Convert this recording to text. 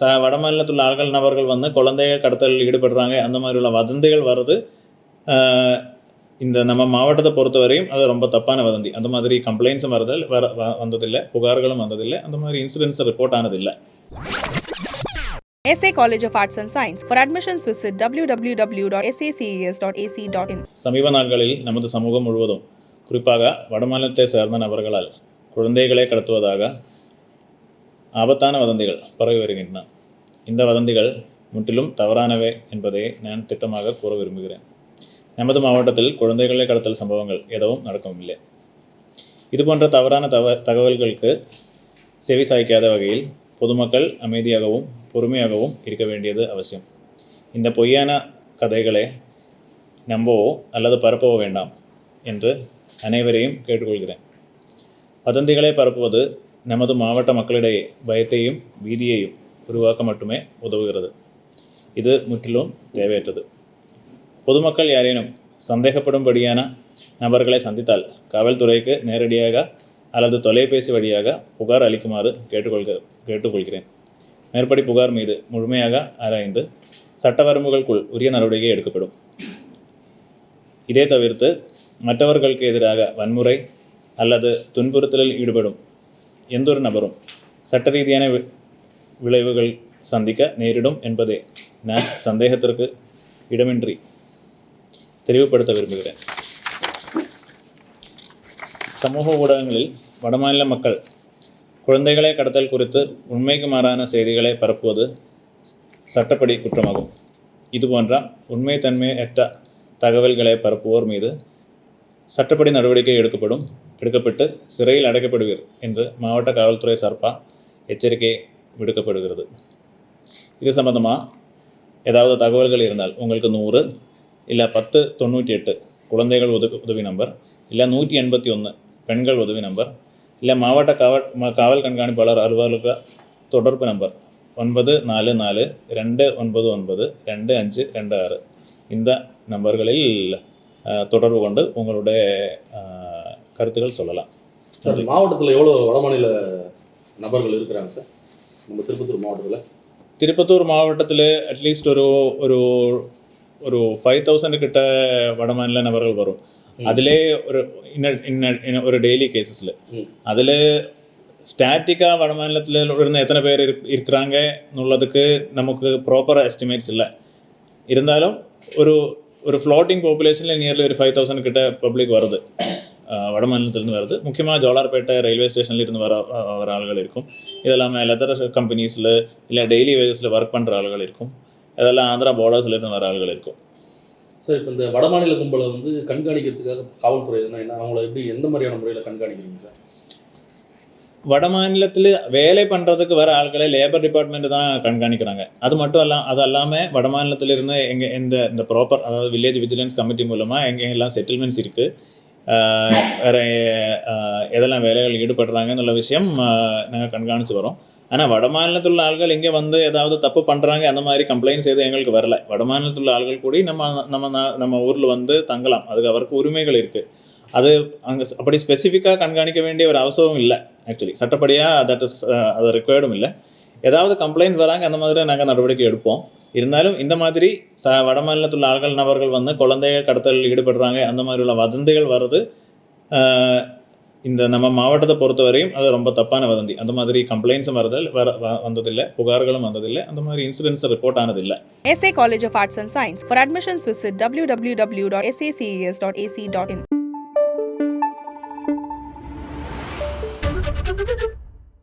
ச வட மாநிலத்தில் உள்ள ஆள்கள் நபர்கள் வந்து குழந்தைகள் கடத்தலில் ஈடுபடுறாங்க. அந்த மாதிரி உள்ள வதந்திகள் வருது. இந்த நம்ம மாவட்டத்தை பொறுத்தவரையும் அது ரொம்ப தப்பான வதந்தி. அந்த மாதிரி கம்ப்ளைண்ட்ஸும் வருதல் வர வ- வந்ததில்லை. புகார்களும் வந்ததில்லை. அந்த மாதிரி இன்சிடென்ட்ஸ் ரிப்போர்ட் ஆனதில்லை. SA College of Arts and Science. For admissions, visit www.saces.ac.in. சமீப நாட்களில் நமது சமூகம் முழுவதும் குறிப்பாக வடமாநிலத்தை சேர்ந்த நபர்களால் குழந்தைகளை கடத்துவதாக ஆபத்தான வதந்திகள் பரவி வருகின்றன. இந்த வதந்திகள் முற்றிலும் தவறானவை என்பதை நான் திட்டமாக கூற விரும்புகிறேன். நமது மாவட்டத்தில் குழந்தைகளை கடத்தல் சம்பவங்கள் எதுவும் நடக்கவில்லை. இதுபோன்ற தவறான தவ தகவல்களுக்கு செவி சாய்க்காத வகையில் பொதுமக்கள் அமைதியாகவும் பொறுமையாகவும் இருக்க வேண்டியது அவசியம். இந்த பொய்யான கதைகளை நம்பவோ அல்லது பரப்பவோ வேண்டாம் என்று அனைவரையும் கேட்டுக்கொள்கிறேன். வதந்திகளை பரப்புவது நமது மாவட்ட மக்களிடையே பயத்தையும் பீதியையும் உருவாக்க மட்டுமே உதவுகிறது. இது முற்றிலும் தேவையற்றது. பொதுமக்கள் யாரேனும் சந்தேகப்படும்படியான நபர்களை சந்தித்தால் காவல்துறைக்கு நேரடியாக அல்லது தொலைபேசி வழியாக புகார் அளிக்குமாறு கேட்டுக்கொள்க கேட்டுக்கொள்கிறேன். மேற்படி புகார் மீது முழுமையாக ஆராய்ந்து சட்ட வரம்புகளுக்குள் உரிய நடவடிக்கை எடுக்கப்படும். இதே தவிர்த்து மற்றவர்களுக்கு எதிராக வன்முறை அல்லது துன்புறுத்தலில் ஈடுபடும் எந்தொரு நபரும் சட்ட ரீதியான வி- விளைவுகள் சந்திக்க நேரிடும் என்பதை நான் சந்தேகத்திற்கு இடமின்றி தெளிவுபடுத்த விரும்புகிறேன். சமூக ஊடகங்களில் வடமாநில மக்கள் குழந்தைகளை கடத்தல் குறித்து உண்மைக்கு மாறான செய்திகளை பரப்புவது சட்டப்படி குற்றமாகும். இதுபோன்ற உண்மைத்தன்மையற்ற தகவல்களை பரப்புவோர் மீது சட்டப்படி நடவடிக்கை எடுக்கப்படும் எடுக்கப்பட்டு சிறையில் அடைக்கப்படுவீர் என்று மாவட்ட காவல்துறை சார்பாக எச்சரிக்கை விடுக்கப்படுகிறது. இது சம்பந்தமாக ஏதாவது தகவல்கள் இருந்தால் உங்களுக்கு நூறு இல்லை பத்து தொண்ணூற்றி எட்டு குழந்தைகள் உதவி உதவி நம்பர் இல்லை நூற்றி எண்பத்தி ஒன்று பெண்கள் உதவி நம்பர் இல்லை மாவட்ட காவல் காவல் கண்காணிப்பாளர் அலுவலக தொடர்பு நம்பர் ஒன்பது நாலு நாலு ரெண்டு ஒன்பது ஒன்பது ரெண்டு அஞ்சு ரெண்டு ஆறு. இந்த நம்பர்களில் தொடர்பு கொண்டு உங்களுடைய கருத்துகள் சொல்லலாம். சார் மாவட்டத்தில் எவ்வளோ வடமாநில நபர்கள் இருக்கிறாங்க சார்? நம்ம திருப்பத்தூர் மாவட்டத்தில். திருப்பத்தூர் மாவட்டத்தில் அட்லீஸ்ட் ஒரு ஒரு ஒரு ஃபைவ் தௌசண்ட் கிட்ட வடமாநில நபர்கள் வரும். அதிலே ஒரு இன்ன ஒரு டெய்லி கேசஸில் அதில் ஸ்டாட்டிக்காக வடமாநிலத்தில் இருந்து எத்தனை பேர் இருக்கிறாங்க எന്നുള്ളதுக்கு நமக்கு ப்ராப்பர் எஸ்டிமேட்ஸ் இல்லை. இருந்தாலும் ஒரு ஒரு ஃப்ளோட்டிங் பாப்புலேஷனில் நியர்லி ஒரு ஃபைவ் தௌசண்ட் கிட்ட பப்ளிக் வருது. வடமாநிலத்திலிருந்து வருது முக்கியமாக ஜோலார்பேட்டை ரயில்வே ஸ்டேஷன்ல இருந்து வர வர ஆள்கள் இருக்கும் இதெல்லாம் லெதர் கம்பெனிஸில் இல்லை டெய்லி வேஜஸில் ஒர்க் பண்ணுற ஆள்கள் இருக்கும் இதெல்லாம் ஆந்திரா பார்டர்ஸ்ல இருந்து வர ஆள்கள் இருக்கும் சார் இப்போ இந்த வடமாநில கும்பலை வந்து கண்காணிக்கிறதுக்காக காவல்துறை எதுனா என்ன அவங்கள எப்படி எந்த மாதிரியான முறையில் கண்காணிக்கிறீங்க சார் வட மாநிலத்தில் வேலை பண்ணுறதுக்கு வர ஆட்களை லேபர் டிபார்ட்மெண்ட் தான் கண்காணிக்கிறாங்க அது மட்டும் அல்ல அது அல்லாமல் வட மாநிலத்திலிருந்து எங்கள் இந்த இந்த ப்ராப்பர் அதாவது வில்லேஜ் விஜிலன்ஸ் கமிட்டி மூலமாக எங்கே எல்லாம் செட்டில்மெண்ட்ஸ் இருக்குது வேறு எதெல்லாம் வேலைகள் ஈடுபடுறாங்கன்னுள்ள விஷயம் நாங்கள் கண்காணித்து வரோம். ஆனால் வட உள்ள ஆள்கள் இங்கே வந்து ஏதாவது தப்பு பண்ணுறாங்க அந்த மாதிரி கம்ப்ளைண்ட்ஸ் எதுவும் எங்களுக்கு வரல. வடமாநிலத்தில் உள்ள ஆள்கள் கூட நம்ம நம்ம நம்ம ஊரில் வந்து தங்கலாம். அதுக்கு அவருக்கு உரிமைகள் இருக்குது அது அங்கே அப்படி ஸ்பெசிஃபிக்காக கண்காணிக்க வேண்டிய ஒரு அவசியமும் இல்லை ஆக்சுவலி சட்டப்படியாக தட் இஸ் அது ரெக்குவயர்டும் இல்லை. ஏதாவது கம்ப்ளைண்ட்ஸ் வராங்க அந்த மாதிரி நாங்கள் நடவடிக்கை எடுப்போம். இருந்தாலும் இந்த மாதிரி ச வட மாநிலத்தில் உள்ள ஆள்கள் நபர்கள் வந்து குழந்தைகள் கடத்தலில் ஈடுபடுறாங்க அந்த மாதிரி உள்ள வதந்திகள் வருது இந்த நம்ம மாவட்டத்தை பொறுத்தவரையும் அது ரொம்ப தப்பான வதந்தி. அந்த மாதிரி கம்ப்ளைண்ட்ஸும் வருதல் வர வ- வந்ததில்லை புகார்களும் வந்ததில்லை அந்த மாதிரி இன்சிடென்ட்ஸ் ரிப்போர்ட் ஆனதில்லை. SA college of arts and science for admissions visit W W W dot SACS dot AC dot in